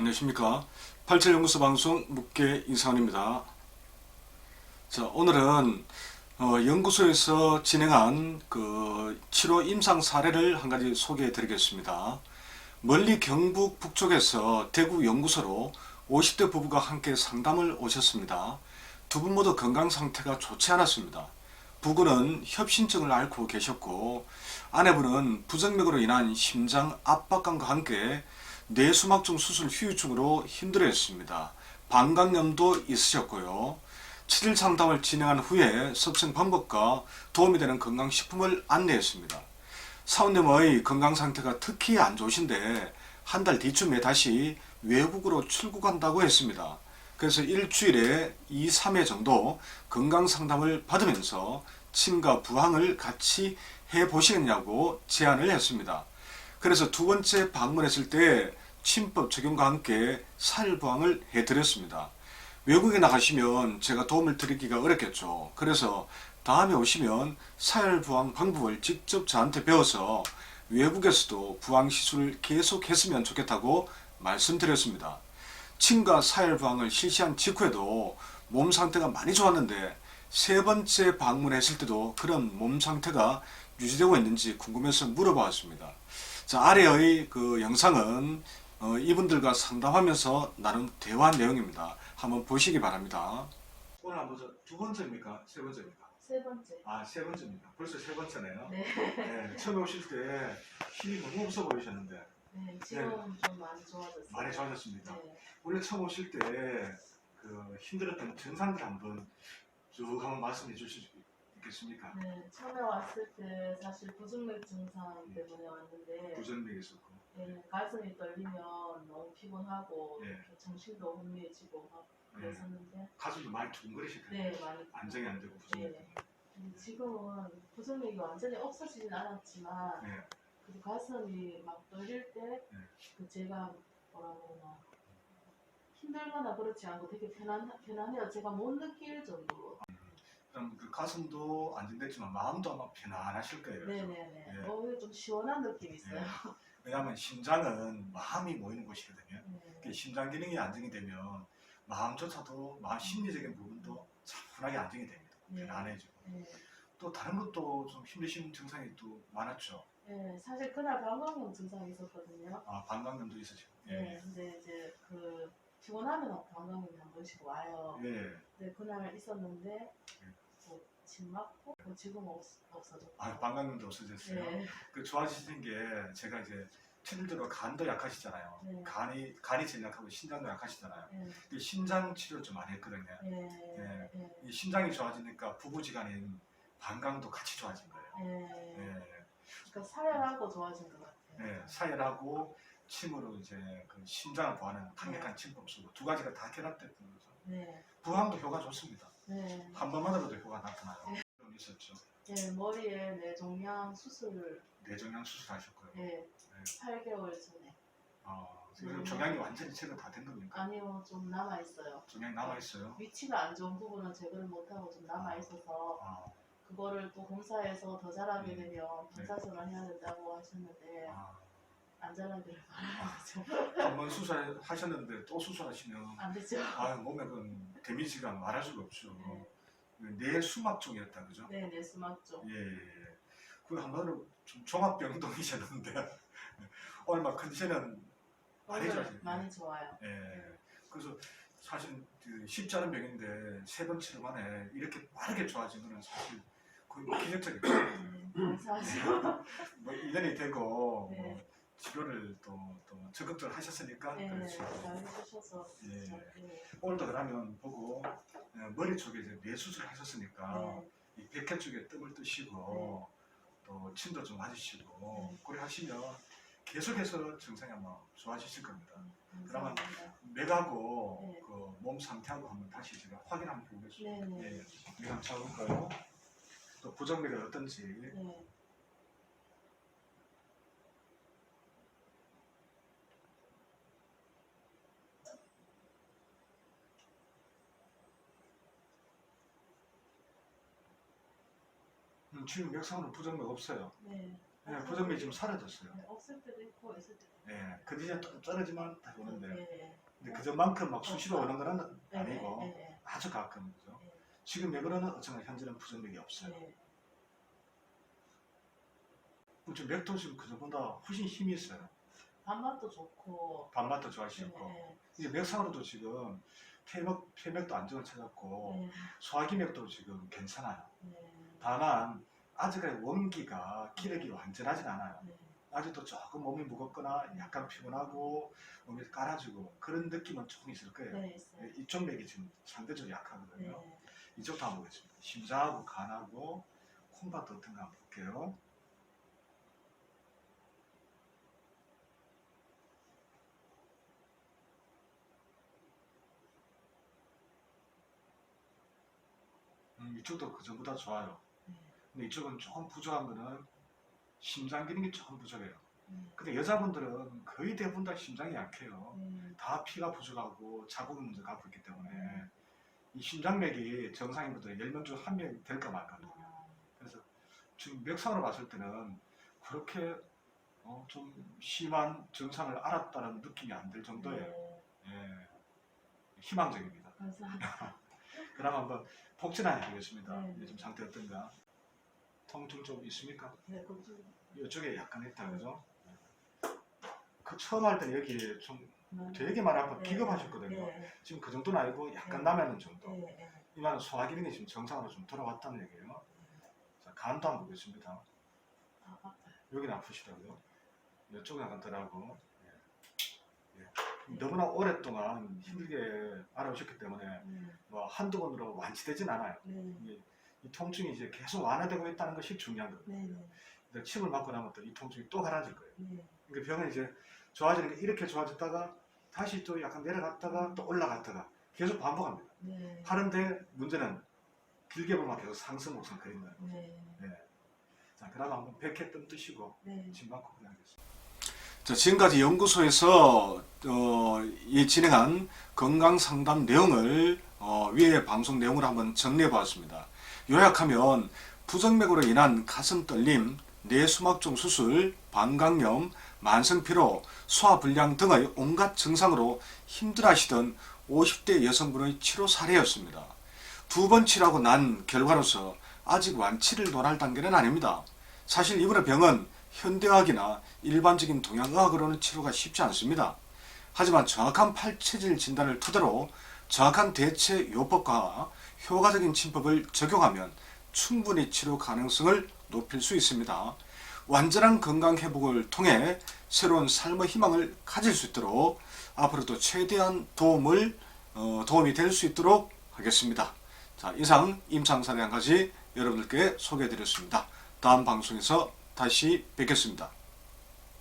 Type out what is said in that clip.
안녕하십니까. 87연구소 방송 묵계 이상원입니다. 자, 오늘은 어, 연구소에서 진행한 그 치료 임상 사례를 한 가지 소개해 드리겠습니다. 멀리 경북 북쪽에서 대구 연구소로 50대 부부가 함께 상담을 오셨습니다. 두 분 모두 건강 상태가 좋지 않았습니다. 부부는 협신증을 앓고 계셨고 아내분은 부정맥으로 인한 심장 압박감과 함께 뇌수막증 수술 후유증으로 힘들어했습니다. 방광염도 있으셨고요. 7일 상담을 진행한 후에 섭생 방법과 도움이 되는 건강식품을 안내했습니다. 사원님의 건강 상태가 특히 안 좋으신데 한 달 뒤쯤에 다시 외국으로 출국한다고 했습니다. 그래서 일주일에 2, 3회 정도 건강 상담을 받으면서 침과 부항을 같이 해 보시겠냐고 제안을 했습니다. 그래서 두 번째 방문했을 때 침법 적용과 함께 살부항을 해드렸습니다. 외국에 나가시면 제가 도움을 드리기가 어렵겠죠. 그래서 다음에 오시면 살부항 방법을 직접 저한테 배워서 외국에서도 부항 시술을 계속 했으면 좋겠다고 말씀드렸습니다. 침과 사혈부항을 실시한 직후에도 몸 상태가 많이 좋았는데 세 번째 방문했을 때도 그런 몸 상태가 유지되고 있는지 궁금해서 물어보았습니다. 자, 아래의 그 영상은 어, 이분들과 상담하면서 나눈 대화 내용입니다. 한번 보시기 바랍니다. 오늘 한번 두 번째입니까? 세 번째입니까? 세 번째. 아, 세 번째입니다. 벌써 세 번째네요. 네. 네, 처음에 오실 때 힘이 너무 없어 보이셨는데 네, 지금 좀 많이 좋아졌어요. 많이 좋아졌습니다. 네. 원래 처음 오실 때 그 힘들었던 증상들 한번 쭉 한번 말씀해 주실 수 있겠습니까? 네, 처음에 왔을 때 사실 부정맥 증상 때문에 왔는데 부전맥 있었고 네, 가슴이 떨리면 너무 피곤하고 네. 이렇게 정신도 혼미해지고 막 그랬었는데 가슴도 많이 두근거리시고 네, 많이 안정이 안 되고 부전맥 네. 근데 지금은 부정맥이 완전히 없어지진 않았지만 네. 그 가슴이 막 떨릴 때 네. 그 제가 뭐라 그러나 힘들거나 그렇지 않고 되게 편안, 편안해요. 제가 못 느낄 정도로. 그럼 그 가슴도 안정됐지만 마음도 아마 편안하실 거예요. 네네네. 네. 어, 좀 시원한 느낌이 있어요. 왜냐하면 심장은 마음이 모이는 곳이거든요. 네. 그 심장 기능이 안정이 되면 마음조차도 마음 심리적인 부분도 차분하게 안정이 됩니다. 네. 편안해지고 네. 또 다른 것도 좀 힘드신 증상이 또 많았죠. 네, 사실 그날 방광염 증상이 있었거든요. 아 방광염도 있으시고. 네. 근데 이제 그 피곤하면 방광염이 한 번씩 와요. 예. 네, 그날 있었는데 뭐 침막고 뭐 지금 없, 없어졌고. 아 방광염도 없어졌어요. 네. 그 좋아지시는 게 제가 이제 최근들어 간도 약하시잖아요. 네. 간이 간이 제일 약하고 신장도 약하시잖아요. 네. 이 심장 치료 좀 많이 했거든요. 네. 네. 네. 이 심장이 좋아지니까 부부지간인 방광도 같이 좋아진 거예요. 네. 네. 그러니까 사혈하고 좋아진 것 같아요. 네, 사혈하고 침으로 이제 그 심장을 보하는 강력한 침법 쓰고 두 가지가 다 결합됐던 거죠. 네. 부항도 효과 좋습니다. 네. 한 번만으로도 효과 나타나요. 좀 있었죠. 네, 머리에 뇌종양 수술을 뇌종양 수술하셨고요. 네, 8개월 전에 어, 지금 음. 종양이 완전히 제거 다된 겁니까? 아니요 좀 남아 있어요. 종양이 남아 있어요. 위치가 안 좋은 부분은 제거를 못하고 좀 남아 있어서 아, 그거를 또 검사해서 더 자라게 음. 되면 방사선을 해야 된다고 하셨는데 아. 안 자라기를 바라죠. 한번 수술하셨는데 또 수술하시면 안 되죠? 아, 몸에 그 데미지가 말할 수가 없죠. 네. 뇌 수막 쪽이었다 그죠? 네, 내 수막 쪽. 예, 예. 그 한마디로 좀 종합병동이셨는데 얼마 컨디션은 많이 오늘 좋아지네. 많이 좋아요. 예. 그래서 사실 그 쉽지 않은 병인데 세 번 치료 만에 이렇게 빠르게 좋아진 거는 사실 거의 뭐 기적적이죠. 네, 감사하죠. 뭐 1년이 되고 네. 뭐 치료를 또, 또 적극적으로 하셨으니까 네, 잘 해주셔서 예. 네. 오늘도 그러면 보고 어, 머리 쪽에 이제 뇌 수술 하셨으니까 네. 이 백혈 쪽에 뜸을 뜨시고 또 침도 좀 맞으시고 네. 그래 하시면 계속해서 증상이 아마 좋아지실 겁니다. 그러면 감사합니다. 맥하고 네. 그 몸 상태하고 한번 다시 제가 확인 한번 해보겠습니다. 네, 네. 예, 맥 한번 잡을까요? 또 부정맥이 어떤지 네. 음, 지금 맥상으로 부정맥 없어요. 네. 예, 부정맥이 지금 사라졌어요. 네, 없을 때도 있고 있을 때도 있고. 예, 근데 이제 또 떨어지면 다시 오는데 네. 근데 그전만큼 막 수시로 오는 거는 네, 아니고 네, 네, 아주 가끔 그죠. 네. 지금 맥으로는 어쩌면 현재는 부정맥이 없어요. 네. 지금 맥도 지금 그전보다 훨씬 힘이 있어요. 밥맛도 좋고. 밥맛도 좋아지셨고 네, 이제 맥상으로도 지금 폐맥, 폐맥도 안정을 찾았고 네, 소화기맥도 지금 괜찮아요. 네, 다만 아직까지 원기가 기력이 완전하진 않아요. 네. 아직도 조금 몸이 무겁거나 약간 피곤하고 몸이 깔아지고 그런 느낌은 조금 있을 거예요. 네, 있어요. 이쪽 맥이 지금 상대적으로 약하거든요. 네. 이쪽도 한번 보겠습니다. 심장하고 간하고 콩팥도 어떤가 한번 볼게요. 음, 이쪽도 그 전보다 좋아요. 네. 근데 이쪽은 조금 부족한 거는 심장 기능이 조금 부족해요. 네. 근데 여자분들은 거의 대부분 다 심장이 약해요. 네. 다 피가 부족하고 자궁 문제가 갖고 있기 때문에 이 심장맥이 정상인 분들 10명 중한 명이 될까 말까거든요. 아, 그래서 지금 맥상으로 봤을 때는 그렇게 어, 좀 심한 증상을 알았다는 느낌이 안 들 정도예요. 네. 예. 희망적입니다. 감사합니다. 그럼 한번 폭진하게 보겠습니다. 네. 요즘 상태 어떤가? 통증 좀 있습니까? 네, 그쪽. 이쪽에 약간 있다 그죠? 그 처음 할 때는 여기 좀 네. 되게 많이 아파 네. 기겁하셨거든요. 네. 지금 그 정도는 아니고 약간 네. 남아있는 정도. 네. 네. 이 말은 소화 기능이 지금 정상으로 좀 돌아왔다는 얘기예요. 자, 간도 한번 보겠습니다. 아. 여기는 아프시다고요? 이쪽은 약간 덜하고 예. 예. 너무나 오랫동안 힘들게 알아오셨기 때문에 네. 뭐 한두 번으로 완치되진 않아요. 네. 이 통증이 이제 계속 완화되고 있다는 것이 중요한 거예요. 네. 네. 근데 침을 맞고 나면 또 이 통증이 또 가라질 거예요. 네. 그러니까 병은 이제 좋아지는 게 이렇게 좋아졌다가 다시 또 약간 내려갔다가 또 올라갔다가 계속 반복합니다. 네. 하는데 문제는 길게 보면 계속 상승 곡선 그린다. 네. 자, 그럼 한번 100회 뜸 뜨시고 네. 침 맞고 그냥 하겠습니다. 자, 지금까지 연구소에서 어, 이 진행한 건강 상담 내용을 어, 위에 방송 내용을 한번 정리해 보았습니다. 요약하면 부정맥으로 인한 가슴 떨림, 뇌수막종 수술, 방광염, 만성피로, 소화불량 등의 온갖 증상으로 힘들어하시던 50대 여성분의 치료 사례였습니다. 두 번 치료하고 난 결과로서 아직 완치를 논할 단계는 아닙니다. 사실 이분의 병은 현대의학이나 일반적인 동양의학으로는 치료가 쉽지 않습니다. 하지만 정확한 팔체질 진단을 토대로 정확한 대체 요법과 효과적인 침법을 적용하면 충분히 치료 가능성을 높일 수 있습니다. 완전한 건강 회복을 통해 새로운 삶의 희망을 가질 수 있도록 앞으로도 최대한 도움을 어, 도움이 될 수 있도록 하겠습니다. 자 이상 임상사례 한 가지 여러분들께 소개해 드렸습니다. 다음 방송에서 다시 뵙겠습니다.